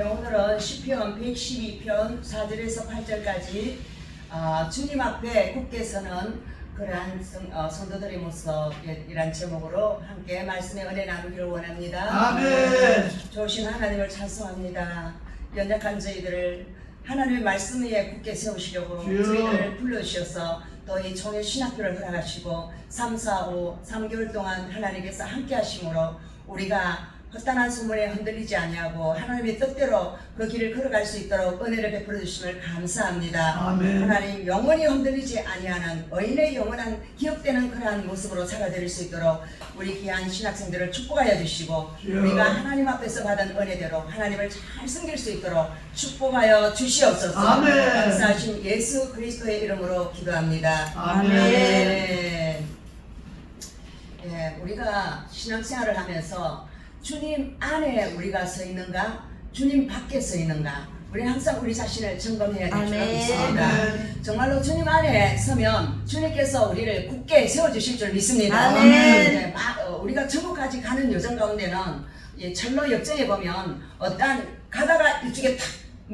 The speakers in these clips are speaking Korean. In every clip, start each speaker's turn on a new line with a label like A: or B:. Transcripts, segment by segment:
A: 네, 오늘은 시편 112편 4절에서 8절까지 아, 주님 앞에 굳게 서는 그러한 성, 어, 성도들의 모습이란 제목으로 함께 말씀의 은혜 나누기를 원합니다.
B: 아멘.
A: 좋으신 하나님을 찬송합니다. 연약한 저희들을 하나님의 말씀 위에 굳게 세우시려고
B: 주여.
A: 저희를 불러주셔서 또 이 총회 신학교를 허락하시고 3, 4, 5, 3개월 동안 하나님께서 함께 하심으로 우리가 헛단한 소문에 흔들리지 아니하고 하나님의 뜻대로 그 길을 걸어갈 수 있도록 은혜를 베풀어 주심을 감사합니다.
B: 아멘.
A: 하나님 영원히 흔들리지 아니하는 의인의 영원한 기억되는 그러한 모습으로 살아드릴 수 있도록 우리 귀한 신학생들을 축복하여 주시고
B: 주여.
A: 우리가 하나님 앞에서 받은 은혜대로 하나님을 잘 섬길 수 있도록 축복하여 주시옵소서.
B: 아멘.
A: 감사하신 예수 그리스도의 이름으로 기도합니다.
B: 아멘.
A: 아멘. 예, 우리가 신앙생활을 하면서 주님 안에 우리가 서 있는가, 주님 밖에 서 있는가, 우리는 항상 우리 자신을 점검해야 될
C: 아멘.
A: 믿습니다.
B: 아멘.
A: 정말로 주님 안에 서면 주님께서 우리를 굳게 세워주실 줄 믿습니다.
C: 아멘.
A: 네, 마- 어, 우리가 천국까지 가는 여정 가운데는 예, 철로 역정에 보면 어떤 가다가 이쪽에 탁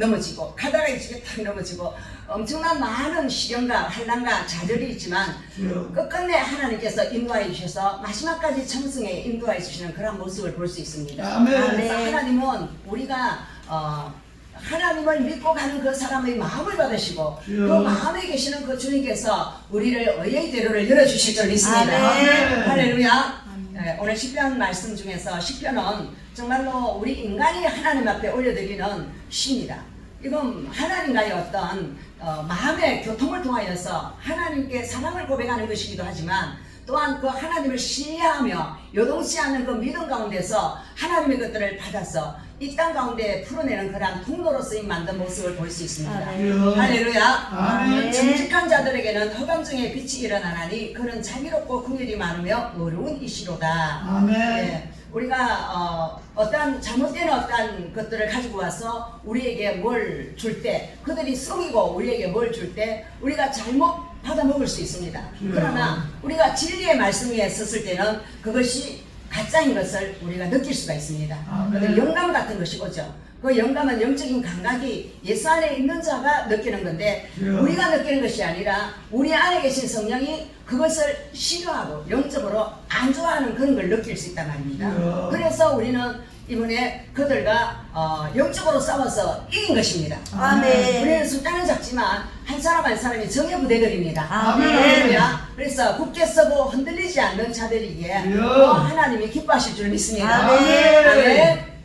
A: 넘어지고 가다가 이쪽에 탁 넘어지고 엄청난 많은 시련과 환란과 좌절이 있지만
B: 주여.
A: 끝끝내 하나님께서 인도하여 주셔서 마지막까지 청승에 인도하여 주시는 그런 모습을 볼 수 있습니다.
B: 아멘.
A: 그래서
C: 아멘.
A: 하나님은 우리가 어, 하나님을 믿고 가는 그 사람의 마음을 받으시고
B: 주여.
A: 그 마음에 계시는 그 주님께서 우리를 의의 대로를 열어주실 줄 믿습니다.
C: 아멘.
A: 할렐루야. 네, 오늘 시편 말씀 중에서 시편은 정말로 우리 인간이 하나님 앞에 올려드리는 시입니다. 이건 하나님과의 어떤 어, 마음의 교통을 통하여서 하나님께 사랑을 고백하는 것이기도 하지만 또한 그 하나님을 신뢰하며 요동치 않는 그 믿음 가운데서 하나님의 것들을 받아서 이 땅 가운데 풀어내는 그러한 통로로 쓰임 만든 모습을 볼 수 있습니다.
C: 아멘.
A: 할렐루야.
B: 아멘.
A: 정직한 자들에게는 허감 중에 빛이 일어나나니 그는 자비롭고 궁율이 많으며 어려운 이시로다.
B: 아멘.
A: 예, 우리가 어, 떤 잘못된 어떤 것들을 가지고 와서 우리에게 뭘 줄 때 그들이 속이고 우리에게 뭘 줄 때 우리가 잘못 받아 먹을 수 있습니다.
B: 예.
A: 그러나 우리가 진리의 말씀 위에 섰을 때는 그것이 가짜인 것을 우리가 느낄 수가 있습니다.
B: 아멘.
A: 그래서 영감 같은 것이 오죠. 그 영감은 영적인 감각이 예수 안에 있는 자가 느끼는 건데
B: 예.
A: 우리가 느끼는 것이 아니라 우리 안에 계신 성령이 그것을 싫어하고 영적으로 안 좋아하는 그런 걸 느낄 수 있단 말입니다.
B: 예.
A: 그래서 우리는 이번에 그들과 어, 영적으로 싸워서 이긴 것입니다.
C: 아멘.
A: 우리는 숫자는 작지만 한 사람 한 사람이 정의 부대들입니다.
C: 아멘.
A: 그래서 굳게 서고 흔들리지 않는 자들이기에
B: 예.
A: 어, 하나님이 기뻐하실 줄 믿습니다.
C: 아멘.
A: 아멘.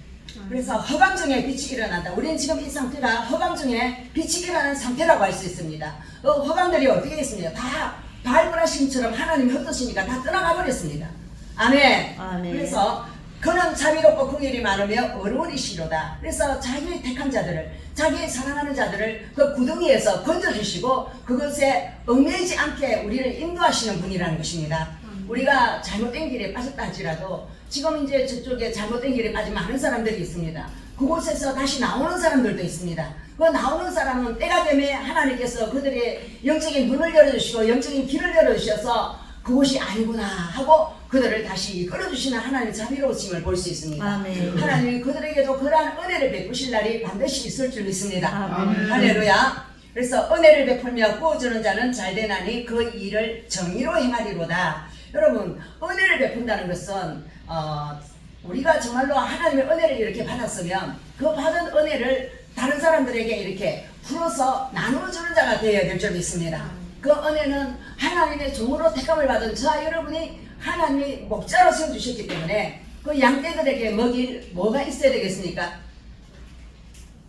A: 그래서 허감 중에 빛이 일어난다. 우리는 지금 이 상태가 허감 중에 빛이 일어나는 상태라고 할 수 있습니다. 그 허감들이 어떻게 됐습니까? 다 발브라심처럼 하나님이 흩으시니까 다 떠나가 버렸습니다. 아멘.
C: 아멘.
A: 그래서 그는 자비롭고 궁율이 많으며 어려운 이시로다. 그래서 자기의 택한 자들을, 자기의 사랑하는 자들을 그 구덩이에서 건져주시고 그것에 얽매이지 않게 우리를 인도하시는 분이라는 것입니다. 우리가 잘못된 길에 빠졌다 할지라도 지금 이제 저쪽에 잘못된 길에 빠진 많은 사람들이 있습니다. 그곳에서 다시 나오는 사람들도 있습니다. 그 나오는 사람은 때가 되면 하나님께서 그들의 영적인 눈을 열어주시고 영적인 길을 열어주셔서 그곳이 아니구나 하고 그들을 다시 이끌어주시는 하나님의 자비로우심을 볼 수 있습니다.
C: 아멘.
A: 하나님이 그들에게도 그러한 은혜를 베푸실 날이 반드시 있을 줄 믿습니다.
C: 아멘.
A: 할렐루야. 그래서 은혜를 베풀며 구워주는 자는 잘 되나니 그 일을 정의로 행하리로다. 여러분 은혜를 베푼다는 것은 어, 우리가 정말로 하나님의 은혜를 이렇게 받았으면 그 받은 은혜를 다른 사람들에게 이렇게 풀어서 나누어주는 자가 되어야 될줄 믿습니다. 그 은혜는 하나님의 종으로 택함을 받은 저와 여러분이 하나님이 목자로 세워주셨기 때문에 그 양떼들에게 먹일 뭐가 있어야 되겠습니까?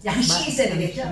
A: 양식이 있어야 되겠죠?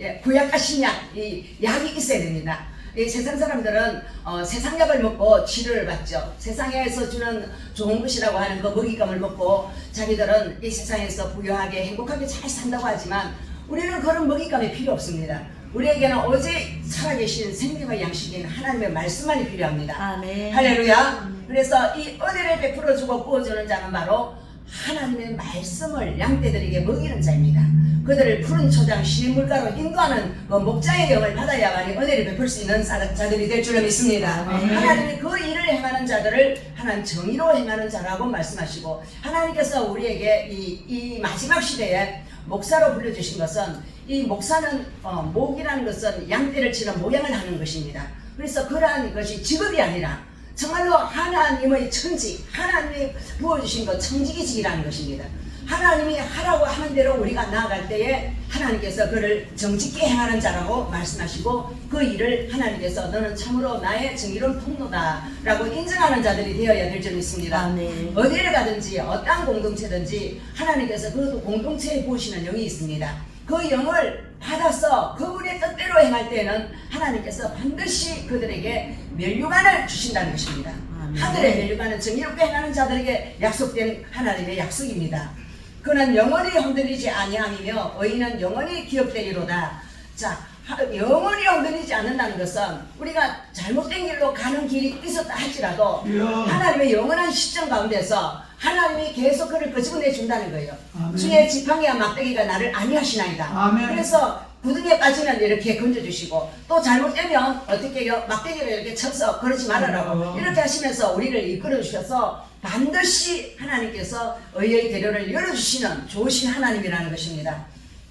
A: 예, 구약과 신약 이 약이 있어야 됩니다. 이 세상 사람들은 어, 세상 약을 먹고 치료를 받죠. 세상에서 주는 좋은 것이라고 하는 그 먹잇감을 먹고 자기들은 이 세상에서 부유하게 행복하게 잘 산다고 하지만 우리는 그런 먹잇감이 필요 없습니다. 우리에게는 오직 살아계신 생명의 양식인 하나님의 말씀만이 필요합니다.
C: 아멘.
A: 할렐루야. 그래서 이 은혜를 베풀어 주고 구워주는 자는 바로 하나님의 말씀을 양떼들에게 먹이는 자입니다. 그들을 푸른 초장 신의 물가로 인도하는 그 목자의 영을 받아야만이 은혜를 베풀 수 있는 사- 자들이 될 줄로 믿습니다.
C: 아멘.
A: 하나님이 그 일을 행하는 자들을 하나님 정의로 행하는 자라고 말씀하시고 하나님께서 우리에게 이, 이 마지막 시대에 목사로 불러주신 것은 이 목사는 어, 목이라는 것은 양떼를 치는 목양을 하는 것입니다. 그래서 그러한 것이 직업이 아니라 정말로 하나님의 천직, 하나님이 부어주신 것 청지기직이라는 것입니다. 하나님이 하라고 하는 대로 우리가 나아갈 때에 하나님께서 그를 정직히 행하는 자라고 말씀하시고 그 일을 하나님께서 너는 참으로 나의 정의로운 통로다 라고 인정하는 자들이 되어야 될줄 믿습니다.
B: 아멘.
A: 어디를 가든지 어떠한 공동체든지 하나님께서 그 공동체에 부으시는 영이 있습니다. 그 영을 받아서 그분의 뜻대로 행할 때는 하나님께서 반드시 그들에게 멸류관을 주신다는 것입니다.
B: 아멘.
A: 하늘의 멸류관은 정의롭게 행하는 자들에게 약속된 하나님의 약속입니다. 그는 영원히 흔들리지 아니함이며 의인은 영원히 기업되리로다. 자, 하- 영원히 흔들리지 않는다는 것은 우리가 잘못된 길로 가는 길이 있었다 할지라도. 하나님의 영원한 시점 가운데서 하나님이 계속 그를 끄집어내 준다는 거예요. 주의 지팡이와 막대기가 나를 아니하시나이다.
C: 아멘.
A: 그래서 구덩이에 빠지면 이렇게 건져주시고 또 잘못되면 어떻게? 막대기를 이렇게 쳐서 그러지 말아라고
C: 음.
A: 이렇게 하시면서 우리를 이끌어 주셔서 반드시 하나님께서 의의 대로를 열어주시는 좋으신 하나님이라는 것입니다.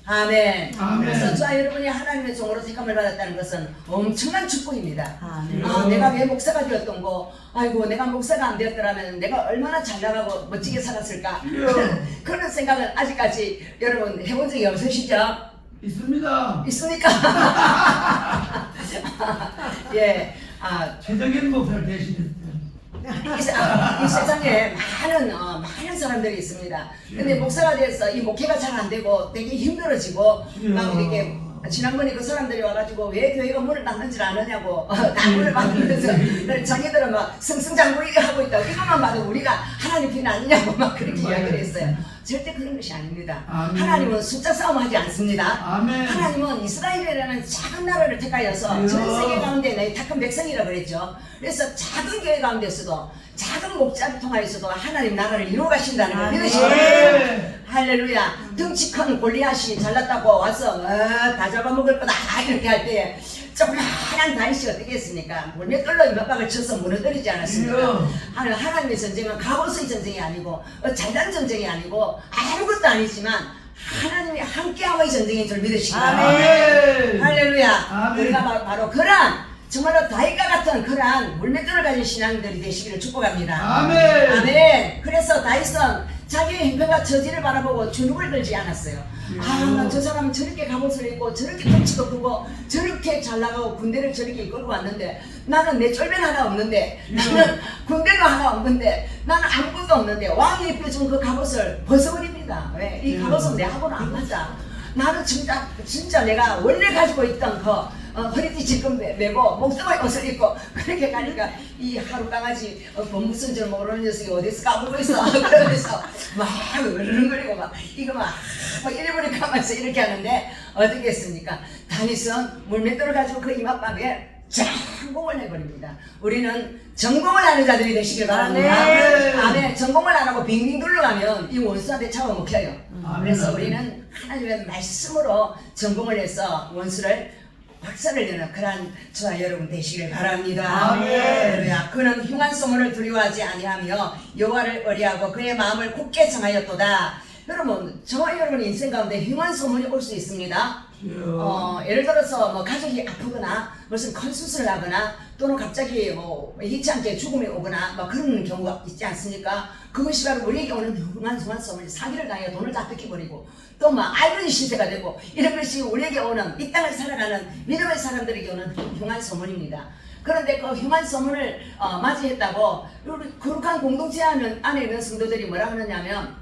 A: 아멘.
C: 아멘.
A: 그래서 저와 여러분이 하나님의 종으로 택함을 받았다는 것은 엄청난 축복입니다.
B: 아멘.
A: 아, 내가 왜 목사가 되었던 거, 아이고, 내가 목사가 안 되었더라면 내가 얼마나 잘 나가고 멋지게 살았을까. 그런, 그런 생각은 아직까지 여러분 해본 적이 없으시죠?
C: 있습니다.
A: 있습니까? 예. 아,
C: 최적인 목사를 대신했어요.
A: 이, 세- 아, 이 세상에 많은 어, 많은 사람들이 있습니다. 근데 목사가 돼서 이 목회가 잘 안 되고 되게 힘들어지고 막 이렇게 지난번에 그 사람들이 와가지고 왜 교회가 문을 닫는지 아느냐고 어, 다 문을 닫으면서 자기들은 막 승승장구 이래 하고 있다고 이것만 봐도 우리가 하나님 편 아니냐고 막 그렇게 이야기를 했어요. 절대 그런 것이 아닙니다.
C: 아멘.
A: 하나님은 숫자 싸움 하지 않습니다.
C: 아멘.
A: 하나님은 이스라엘이라는 작은 나라를 택하여서. 전 세계 가운데 내 택한 백성이라 그랬죠. 그래서 작은 교회 가운데서도 작은 목자를 통하여서도 하나님 나라를 이루어 가신다는 걸. 믿으시고. 할렐루야. 덩치 큰 골리앗이 잘났다고 와서 어, 다 잡아먹을 거다 이렇게 할 때에 조그마한 다윗이 어떻게 했습니까? 물맷돌로 몇 박을 쳐서 무너뜨리지 않았습니까? 하늘 하나님의 전쟁은 갑옷의 전쟁이 아니고 어, 잘난 전쟁이 아니고 아무것도 아니지만 하나님이 함께함의 전쟁인 줄.
C: 아멘.
A: 할렐루야.
C: 아멘.
A: 우리가 바로, 바로 그러한 정말로 다윗과 같은 그러한 물맷돌을 가진 신앙들이 되시기를 축복합니다.
C: 아멘.
A: 아멘. 그래서 다윗은 자기의 형편과 처지를 바라보고 주눅을 들지 않았어요. 아, 나저 사람은 저렇게 갑옷을 입고 저렇게 덩치도 크고 저렇게 잘 나가고 군대를 저렇게 이끌고 왔는데 나는 내 쫄변 하나 없는데 나는 군대도 하나 없는데 나는 아무것도 없는데 왕이 입혀준 그 갑옷을 벗어버립니다. 왜? 이 갑옷은 내 하고는 안 맞아. 나는 진짜 진짜 내가 원래 가지고 있던 그 어, 허리띠 지금 매- 매고 목도리 옷을 입고 그렇게 가니까 이 하루 강아지 어, 범무슨 줄 모르는 녀석이 어디서 까불고 있어 그러면서 막 으르렁거리고 막 이거 막, 막 일본에 가면서 이렇게 하는데 어떻게 했습니까? 다윗은 물맷돌을 가지고 그 이맛밤에 장공을 해버립니다. 우리는 전공을 하는 자들이 되시길 바랍니다.
C: 아멘.
A: 아멘. 전공을 안 하고 빙빙 둘러가면 이 원수한테 잡아먹혀요.
C: 아멘.
A: 그래서 우리는 하나님의 말씀으로 전공을 해서 원수를 박살을 내는 그러한 저와 여러분 되시길 바랍니다.
C: 아멘.
A: 그는 흉한 소문을 두려워하지 아니하며 여호와를 의뢰하고 그의 마음을 굳게 정하였도다. 여러분, 저와 여러분 인생 가운데 흉한 소문이 올 수 있습니다. 어, 예를 들어서 뭐 가족이 아프거나 무슨 큰 수술을 하거나 또는 갑자기 뭐 예기치 않게 죽음이 오거나 뭐 그런 경우가 있지 않습니까? 그것이 바로 우리에게 오는 흉한 흉한 소문이 사기를 당해 돈을 다 뺏겨버리고 또 막 알거리 신세가 되고 이런 것이 우리에게 오는 이 땅을 살아가는 믿음의 사람들에게 오는 흉한 소문입니다. 그런데 그 흉한 소문을 어, 맞이했다고 우리 거룩한 공동체 안에 있는 성도들이 뭐라 하느냐면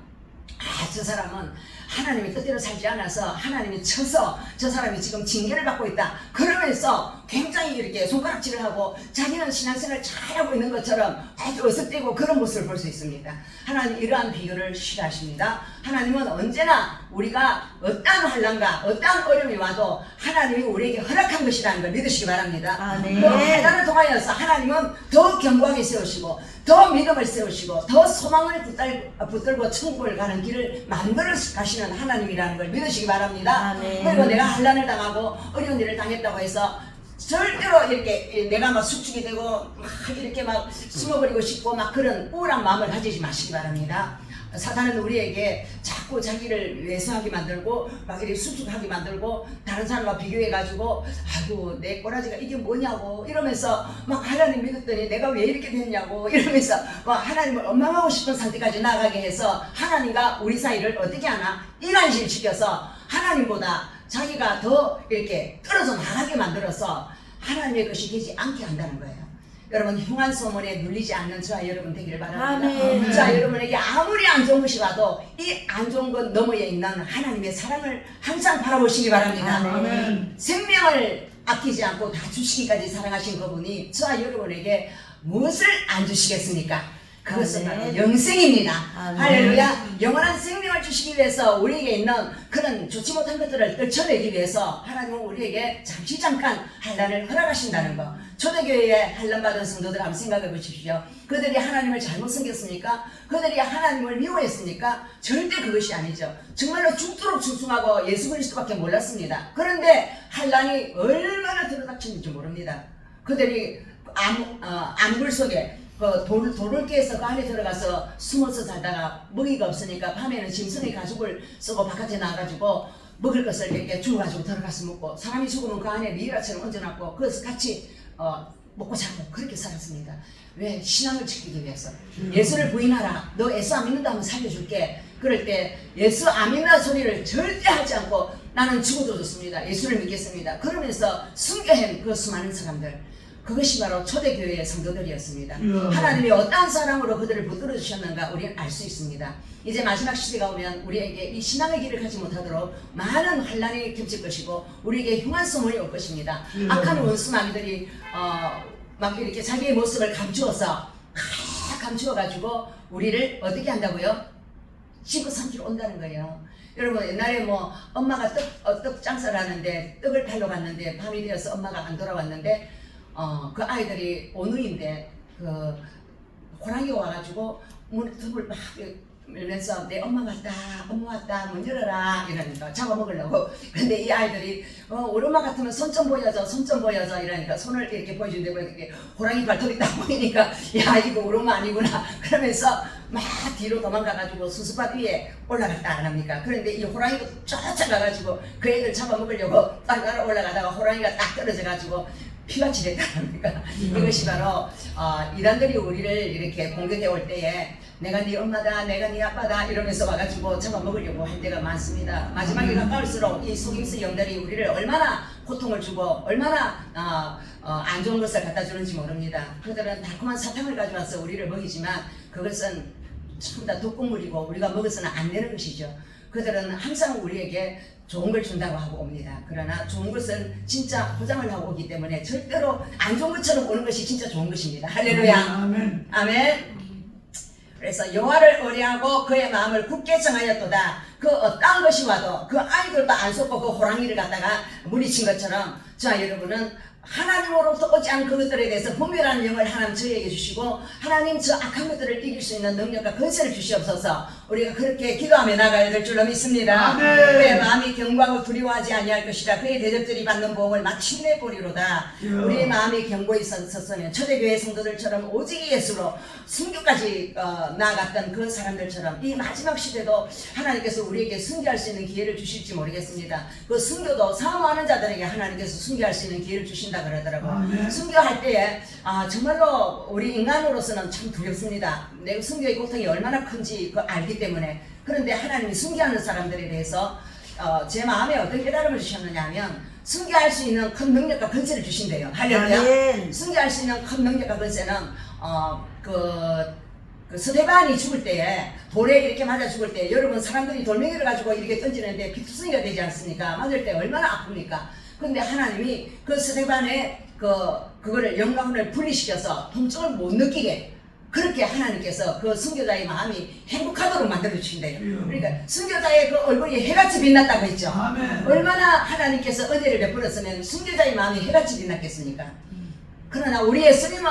A: 아, 저 사람은 하나님의 뜻대로 살지 않아서 하나님이 쳐서 저 사람이 지금 징계를 받고 있다. 그러면서 굉장히 이렇게 손가락질을 하고 자기는 신앙생활 잘하고 있는 것처럼 아주 어색되고 그런 모습을 볼 수 있습니다. 하나님 이러한 비교를 싫어하십니다. 하나님은 언제나 우리가 어떠한 환란과 어떠한 어려움이 와도 하나님이 우리에게 허락한 것이라는 걸 믿으시기 바랍니다.
B: 아멘.
A: 그 환란을 통하여서 하나님은 더 견고하게 세우시고 더 믿음을 세우시고 더 소망을 붙들, 붙들 고 천국을 가는 길을 만들어 가시는 하나님이라는 걸 믿으시기 바랍니다.
B: 아멘.
A: 그리고 내가 환란을 당하고 어려운 일을 당했다고 해서 절대로 이렇게 내가 막 수축이 되고 막 이렇게 막 숨어버리고 싶고 막 그런 우울한 마음을 가지지 마시기 바랍니다. 사탄은 우리에게 자꾸 자기를 외소하게 만들고 막 이렇게 수축하게 만들고 다른 사람과 비교해 가지고 아이고 내 꼬라지가 이게 뭐냐고 이러면서 막 하나님 믿었더니 내가 왜 이렇게 됐냐고 이러면서 막 하나님을 원망하고 싶은 상태까지 나가게 해서 하나님과 우리 사이를 어떻게 하나 이간질 시켜서 하나님보다 자기가 더 이렇게 떨어져 나가게 만들어서 하나님의 것이 되지 않게 한다는 거예요. 여러분 흉한 소문에 눌리지 않는 저와 여러분 되기를 바랍니다.
B: 아멘.
A: 자 여러분에게 아무리 안 좋은 것이 와도 이 안 좋은 것 너머에 있는 하나님의 사랑을 항상 바라보시기 바랍니다.
C: 아멘.
A: 생명을 아끼지 않고 다 주시기까지 사랑하신 그분이 저와 여러분에게 무엇을 안 주시겠습니까? 그것은
B: 아멘.
A: 바로 영생입니다.
B: 아멘.
A: 할렐루야. 영원한 생명을 주시기 위해서 우리에게 있는 그런 좋지 못한 것들을 떨쳐내기 위해서 하나님은 우리에게 잠시 잠깐 환란을 허락하신다는 거. 초대교회에 환란 받은 성도들 한번 생각해 보십시오. 그들이 하나님을 잘못 섬겼습니까? 그들이 하나님을 미워했습니까? 절대 그것이 아니죠. 정말로 죽도록 충성하고 예수 그리스도밖에 몰랐습니다. 그런데 환란이 얼마나 들어닥쳤는지 모릅니다. 그들이 암, 어, 암굴 속에 그 돌, 돌을 깨서 그 안에 들어가서 숨어서 살다가 먹이가 없으니까 밤에는 짐승의 가죽을 쓰고 바깥에 나가가지고 먹을 것을 이렇게 주워가지고 들어가서 먹고 사람이 죽으면 그 안에 미라처럼 얹어놨고 그래서 같이 어, 먹고 자고 그렇게 살았습니다. 왜? 신앙을 지키기 위해서. 예수를 부인하라. 너 예수 안 믿는다 하면 살려줄게. 그럴 때 예수 안 믿는다 소리를 절대 하지 않고 나는 죽어도 좋습니다. 예수를 믿겠습니다. 그러면서 숨겨낸 그 수많은 사람들. 그것이 바로 초대교회의 성도들이었습니다.
C: 이야.
A: 하나님이 어떠한 사랑으로 그들을 붙들어 주셨는가 우리는 알 수 있습니다. 이제 마지막 시대가 오면 우리에게 이 신앙의 길을 가지 못하도록 많은 환란이 겹칠 것이고 우리에게 흉한 소문이 올 것입니다.
C: 이야.
A: 악한 원수 마귀들이 어, 막 이렇게 자기의 모습을 감추어서 다 감추어 가지고 우리를 어떻게 한다고요? 집어삼키러 온다는 거예요. 여러분 옛날에 뭐 엄마가 떡, 어, 떡 장사를 하는데 떡을 팔러 갔는데 밤이 되어서 엄마가 안 돌아왔는데 어, 그 아이들이 오누인데 그 호랑이가 와가지고 문 톱을 막 밀면서 내 엄마 왔다 엄마 왔다 문 열어라. 이러니까 잡아먹으려고. 근데 이 아이들이 어, 우리 엄마 같으면 손 좀 보여줘 손 좀 보여줘. 이러니까 손을 이렇게 보여주는데 이렇게 호랑이 발톱이 딱 보이니까 야 이거 우리 엄마 아니구나. 그러면서 막 뒤로 도망가가지고 수수밭 위에 올라갔다 안 합니까? 그런데 이 호랑이도 쫓아가가지고 그 애들 잡아먹으려고 딱 날아 올라가다가 호랑이가 딱 떨어져가지고 피가 지렸다 합니까 이것이 바로 어, 이단들이 우리를 이렇게 공격해 올 때에 내가 네 엄마다 내가 네 아빠다 이러면서 와가지고 잡아먹으려고 할 때가 많습니다. 마지막에 가까울수록 이 속임수 영들이 우리를 얼마나 고통을 주고 얼마나 어, 어, 안 좋은 것을 갖다 주는지 모릅니다. 그들은 달콤한 사탕을 가져와서 우리를 먹이지만 그것은 전부 다 독극물이고 우리가 먹어서는 안 되는 것이죠 그들은 항상 우리에게 좋은 걸 준다고 하고 옵니다. 그러나 좋은 것은 진짜 포장을 하고 오기 때문에 절대로 안 좋은 것처럼 오는 것이 진짜 좋은 것입니다. 할렐루야.
C: 아멘.
A: 아멘. 그래서 여호와를 의뢰하고 그의 마음을 굳게 정하였도다. 그 어떠한 것이 와도 그 아이들도 안 속고 그 호랑이를 갖다가 물리친 것처럼 자 여러분은 하나님으로부터 오지 않은 그것들에 대해서 분별하는 영을 하나님 저희에게 주시고 하나님 저 악한 것들을 이길 수 있는 능력과 건설을 주시옵소서 우리가 그렇게 기도하며 나가야 될 줄로 믿습니다. 그의 마음이 경고하고 두려워하지 아니할 것이라 그의 대적들이 받는 보험을 마침내 보리로다. 우리의 마음이 경고에 있었으면 초대교회 성도들처럼 오직 예수로 순교까지 어, 나아갔던 그 사람들처럼 이 마지막 시대도 하나님께서 우리에게 순교할 수 있는 기회를 주실지 모르겠습니다. 그 순교도 사모하는 자들에게 하나님께서 순교할 수 있는 기회를 주신 다 그러더라고요.
C: 아멘.
A: 순교할 때에 아, 정말로 우리 인간으로서는 참 두렵습니다. 내가 순교의 고통이 얼마나 큰지 그 알기 때문에 그런데 하나님이 순교하는 사람들에 대해서 어, 제 마음에 어떤 깨달음을 주셨느냐 하면 순교할 수 있는 큰 능력과 건설을 주신대요. 할렐루야.
B: 아멘.
A: 승계할 수 있는 큰 능력과 건세는 어 그 그 스테반이 죽을 때에 돌에 이렇게 맞아 죽을 때 여러분 사람들이 돌멩이를 가지고 이렇게 던지는데 피투성이가 되지 않습니까? 맞을 때 얼마나 아픕니까? 근데 하나님이 그 스테반의 그 그거를 영광을 분리시켜서 통증을 못 느끼게 그렇게 하나님께서 그 순교자의 마음이 행복하도록 만들어 주신대요. 그러니까 순교자의 그 얼굴이 해같이 빛났다고 했죠.
C: 아멘.
A: 얼마나 하나님께서 은혜를 베풀었으면 순교자의 마음이 해같이 빛났겠습니까? 그러나 우리 예수님은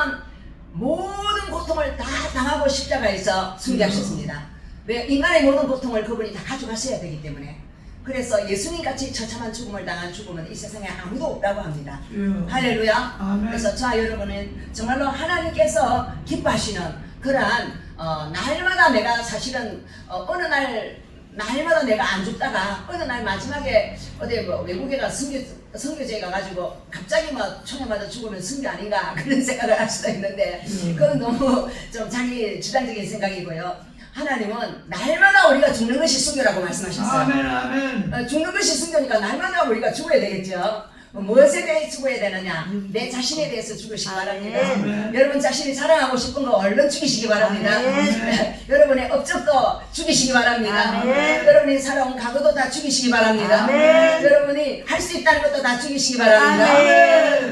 A: 모든 고통을 다 당하고 십자가에서 순교하셨습니다. 왜 인간의 모든 고통을 그분이 다 가져가셔야 되기 때문에 그래서 예수님 같이 처참한 죽음을 당한 죽음은 이 세상에 아무도 없다고 합니다.
C: 주여.
A: 할렐루야.
C: 아멘.
A: 그래서 자 여러분은 정말로 하나님께서 기뻐하시는 그러한 어, 날마다 내가 사실은 어, 어느 날 날마다 내가 안 죽다가 어느 날 마지막에 어디 뭐 외국에 가 선교 선교지에 가가지고 갑자기 막 총에 맞아 죽으면 선교 아닌가 그런 생각을 할 수도 있는데
C: 음.
A: 그건 너무 좀 자기 주장적인 생각이고요. 하나님은 날마다 우리가 죽는 것이 순교라고 말씀하셨어요.
C: 아멘 아멘.
A: 어, 죽는 것이 순교니까 날마다 우리가 죽어야 되겠죠. 어, 무엇에 대해 죽어야 되느냐? 내 자신에 대해서 죽으시기 바랍니다.
C: 아멘.
A: 여러분 자신이 자랑하고 싶은 거 얼른 죽이시기 바랍니다. 여러분의 업적도 죽이시기 바랍니다.
B: 아멘.
A: 여러분이 살아온 과거도 다 죽이시기 바랍니다.
B: 아멘.
A: 여러분이 할 수 있다는 것도 다 죽이시기 바랍니다.
B: 아멘.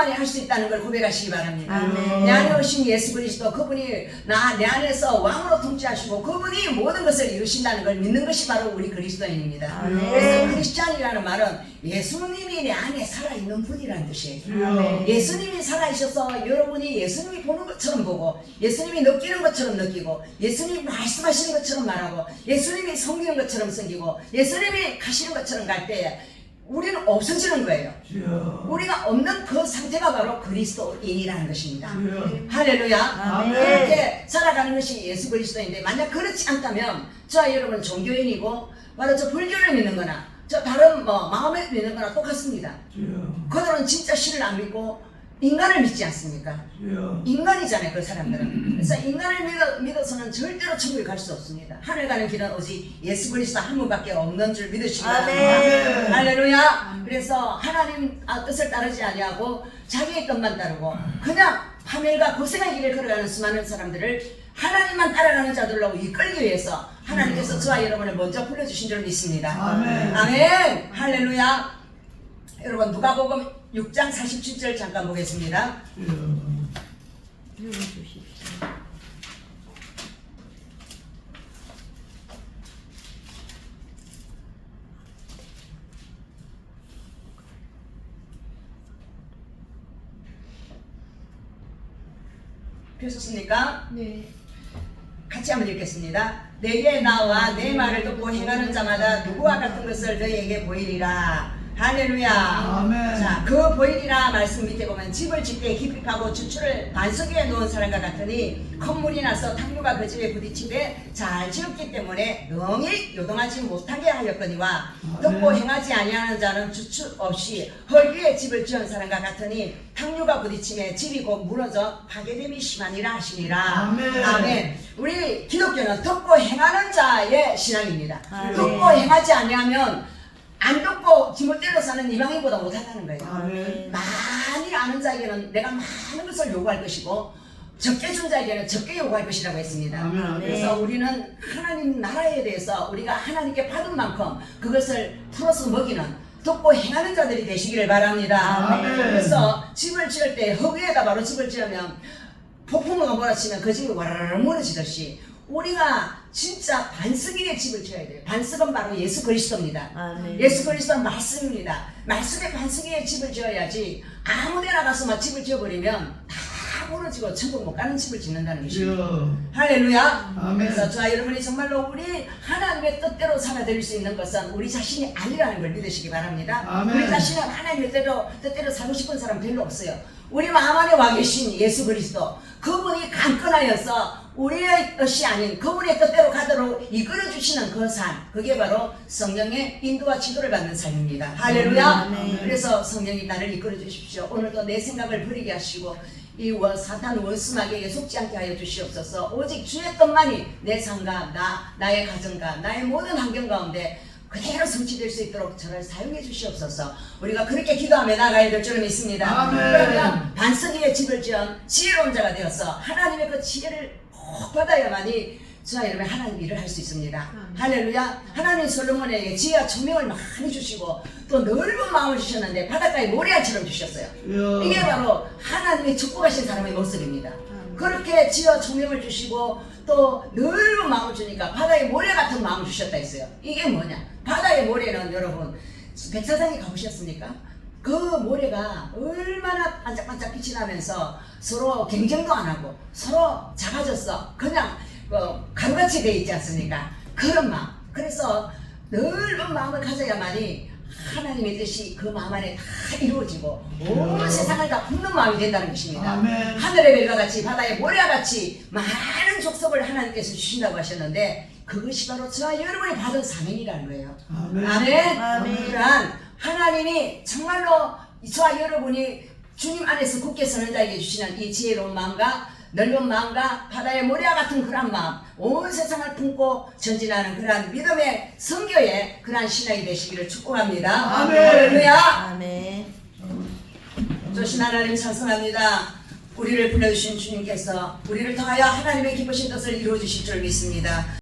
A: 그냥 하나님 한 분만이 할 수 있다는 걸 고백하시기 바랍니다.
B: 아멘.
A: 내 안에 오신 예수 그리스도 그분이 나 내 안에서 왕으로 통치하시고 그분이 모든 것을 이루신다는 걸 믿는 것이 바로 우리 그리스도인입니다.
B: 아멘.
A: 그래서 크리스찬이라는 말은 예수님이 내 안에 살아있는 분이라는 뜻이에요.
C: 주여.
A: 예수님이 살아있어서 여러분이 예수님이 보는 것처럼 보고 예수님이 느끼는 것처럼 느끼고 예수님이 말씀하시는 것처럼 말하고 예수님이 섬기는 것처럼 섬기고 예수님이 가시는 것처럼 갈 때에 우리는 없어지는 거예요.
C: 주여.
A: 우리가 없는 그 상태가 바로 그리스도인이라는 것입니다.
C: 주여.
A: 할렐루야.
B: 아멘.
A: 그렇게 살아가는 것이 예수 그리스도인데 만약 그렇지 않다면 저 여러분 종교인이고 바로 저 불교를 믿는 거나 저 다른 뭐 마음을 믿는 거나 똑같습니다.
C: 주여.
A: 그들은 진짜 신을 안 믿고 인간을 믿지 않습니까?
C: 주여.
A: 인간이잖아요, 그 사람들은. 그래서 인간을 믿어, 믿어서는 절대로 천국에 갈 수 없습니다. 하늘 가는 길은 오직 예수 그리스도 한 분밖에 없는 줄 믿으시기 바랍니다.
C: 아멘.
A: 할렐루야. 그래서 하나님 아, 뜻을 따르지 아니하고 자기의 것만 따르고 그냥 파멸과 고생의 길을 걸어가는 수많은 사람들을 하나님만 따라가는 자들로 이끌기 위해서 하나님께서 저와 여러분을 먼저 불러주신 줄 믿습니다.
C: 아멘.
A: 아멘. 할렐루야. 여러분 누가복음 6장 47절 잠깐 보겠습니다.
B: 읽어주십시오.
A: 펴셨습니까?
B: 네.
A: 같이 한번 읽겠습니다. 내게 나와 내 말을 듣고 행하는 자마다 누구와 같은 것을 너희에게 보이리라. 할렐루야.
C: 아멘.
A: 자, 그 보이리라 말씀 밑에 보면 집을 짓되 깊이 파고 주추를 반석 위에 놓은 사람과 같으니 콧물이 나서 탕류가 그 집에 부딪히되 잘 지었기 때문에 능히 요동하지 못하게 하였거니와 듣고. 행하지 아니하는 자는 주추 없이 헐 위에 집을 지은 사람과 같으니 탕류가 부딪힘에 집이 곧 무너져 파괴됨이 심하니라 하시니라.
C: 아멘.
A: 아멘. 우리 기독교는 듣고 행하는 자의 신앙입니다.
B: 아멘.
A: 듣고 행하지 아니하면 안 듣고 지물대로 사는 이방인보다 못하다는 거예요.
C: 아멘.
A: 많이 아는 자에게는 내가 많은 것을 요구할 것이고 적게 준 자에게는 적게 요구할 것이라고 했습니다.
C: 아멘. 아멘.
A: 그래서 우리는 하나님 나라에 대해서 우리가 하나님께 받은 만큼 그것을 풀어서 먹이는 듣고 행하는 자들이 되시기를 바랍니다.
C: 아멘.
A: 그래서 집을 지을 때 허위에다 바로 집을 지으면 폭풍우가 몰아치면 그 집이 와라라 무너지듯이 우리가 진짜 반석 위에 집을 지어야 돼요. 반석은 바로 예수 그리스도입니다.
B: 아멘.
A: 예수 그리스도는 말씀입니다. 말씀의 반석 위에 집을 지어야지 아무데나 가서 막 집을 지어버리면 다 무너지고 천국 못 가는 집을 짓는다는 것입니다.
C: 주여.
A: 할렐루야.
C: 아멘.
A: 그래서 저와 여러분이 정말로 우리 하나님의 뜻대로 살아드릴 수 있는 것은 우리 자신이 아니라는 걸 믿으시기 바랍니다.
C: 아멘.
A: 우리 자신은 하나님의 뜻대로, 뜻대로 살고 싶은 사람 별로 없어요. 우리 마음 안에 와 계신 예수 그리스도 그분이 강건하여서 우리의 뜻이 아닌 그분의 뜻대로 가도록 이끌어 주시는 그 삶, 그게 바로 성령의 인도와 지도를 받는 삶입니다. 할렐루야.
B: 아멘.
A: 그래서 성령이 나를 이끌어 주십시오. 오늘도 내 생각을 버리게 하시고 이 원, 사탄 원수마귀에게 속지 않게 하여 주시옵소서. 오직 주의 뜻만이 내 삶과 나, 나의 가정과 나의 모든 환경 가운데 그대로 성취될 수 있도록 저를 사용해 주시옵소서. 우리가 그렇게 기도하며 나가야 될 줄을 믿습니다.
C: 아멘.
A: 그러면 반석 위에 집을 지은 지혜로운 자가 되어서 하나님의 그 지혜를 꼭 받아야만이 저와 여러분 하나님 일을 할 수 있습니다. 할렐루야. 하나님 솔로몬에게 지혜와聰明을 많이 주시고 또 넓은 마음을 주셨는데 바닷가에 모래알처럼 주셨어요.
C: 주여.
A: 이게 바로 하나님의 축복하신 사람의 모습입니다. 그렇게 지어 총명을 주시고 또 넓은 마음을 주니까 바다에 모래 같은 마음을 주셨다 했어요. 이게 뭐냐? 바다의 모래는 여러분 백사장에 가보셨습니까? 그 모래가 얼마나 반짝반짝 빛이 나면서 서로 경쟁도 안 하고 서로 작아졌어. 그냥 어, 가루같이 돼 있지 않습니까? 그런 마음. 그래서 넓은 마음을 가져야만이 하나님의 뜻이 그 마음 안에 다 이루어지고 온 세상을 다 품는 마음이 된다는 것입니다.
C: 아멘.
A: 하늘의 별과 같이 바다의 모래와 같이 많은 족속을 하나님께서 주신다고 하셨는데 그것이 바로 저와 여러분이 받은 사명이라는 거예요.
C: 아멘.
A: 아멘.
B: 아멘.
A: 그러한 하나님이 정말로 저와 여러분이 주님 안에서 굳게 서는 자에게 주시는 이 지혜로운 마음과 넓은 마음과 바다의 모래와 같은 그런 마음, 온 세상을 품고 전진하는 그러한 믿음의 성교의 그러한 신앙이 되시기를 축복합니다.
C: 아멘.
B: 아멘.
A: 조신 하나님 찬송합니다. 우리를 불러주신 주님께서 우리를 통하여 하나님의 기쁘신 뜻을 이루어 주실 줄 믿습니다.